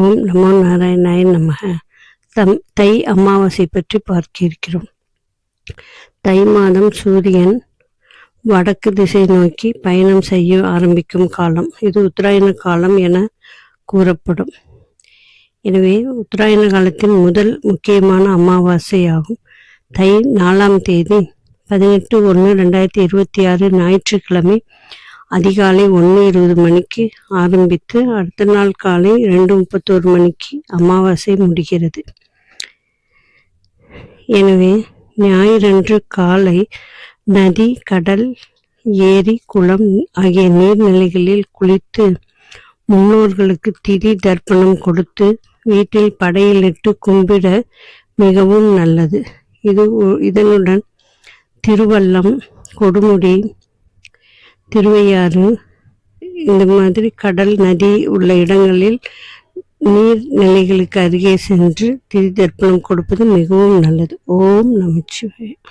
ஓம் நமோ நாராயணாய நமக. தம் தை அமாவாசை பற்றி பார்க்க இருக்கிறோம் தை மாதம் சூரியன் வடக்கு திசை நோக்கி பயணம் செய்ய ஆரம்பிக்கும் காலம். இது உத்தராயண காலம் என கூறப்படும். எனவே உத்தராயண காலத்தின் முதல் முக்கியமான அமாவாசை ஆகும். தை நாலாம் தேதி பதினெட்டு ஒன்று ரெண்டாயிரத்தி இருபத்தி ஆறு ஞாயிற்றுக்கிழமை அதிகாலை ஒன்று இருபது மணிக்கு ஆரம்பித்து அடுத்த நாள் காலை ரெண்டு முப்பத்தோரு மணிக்கு அமாவாசை முடிகிறது. எனவே ஞாயிறன்று காலை நதி கடல் ஏரி குளம் ஆகிய நீர்நிலைகளில் குளித்து முன்னோர்களுக்கு திதி தர்ப்பணம் கொடுத்து வீட்டில் படையலிட்டு கும்பிட மிகவும் நல்லது. இது இதனுடன் திருவல்லம் கொடுமுடி திருவையாறு இந்த மாதிரி கடல் நதி உள்ள இடங்களில் நீர்நிலைகளுக்கு அருகே சென்று திரி தர்ப்பணம் கொடுப்பது மிகவும் நல்லது. ஓம் நமச்சிவாயம்.